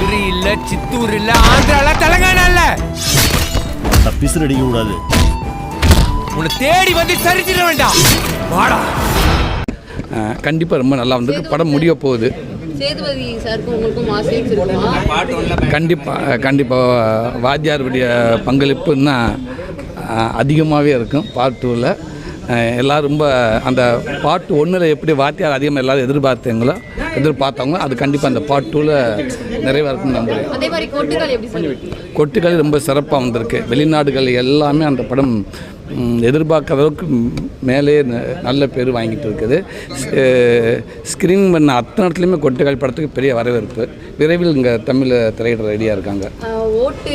நகரி இல்ல சித்தூர் இல்ல ஆந்திரால தெலங்கானா இல்ல பிசுறு அடிக்க கூடாது. உன்னை தேடி வந்து சரிச்சிட வேண்டாம் வாடா. கண்டிப்பாக ரொம்ப நல்லா வந்திருக்கு படம் முடிய போகுது. சேதுபதி சாருக்கும் உங்களுக்கும் மாசேக்ஸ் இருக்குமா கண்டிப்பாக கண்டிப்பாக வாத்தியாருடைய பங்களிப்புன்னா அதிகமாகவே இருக்கும் பார்ட் டூவில் எல்லோரும் ரொம்ப அந்த பார்ட் ஒன்றில் எப்படி வாத்தியார் அதிகமாக எல்லோரும் எதிர்பார்த்தீங்களோ எதிர்பார்த்தாங்களோ அது கண்டிப்பாக அந்த பார்ட் டூவில் நிறைவாக இருக்கும்னு நம்புகிறேன் கொட்டுக்கள் ரொம்ப சிறப்பாக வந்திருக்கு. வெளிநாடுகள் எல்லாமே அந்த படம் ம், எதிர்பார்க்காத அளவுக்கு மேலே நல்ல பேர் வாங்கிட்டு இருக்குது. ஸ்க்ரீன் பண்ண அத்தனை இடத்துலையுமே கொட்டுக்கால் படத்துக்கு பெரிய வரவேற்பு. விரைவில் இங்கே தமிழ் திரையிட ரெடியாக இருக்காங்க. ஓட்டு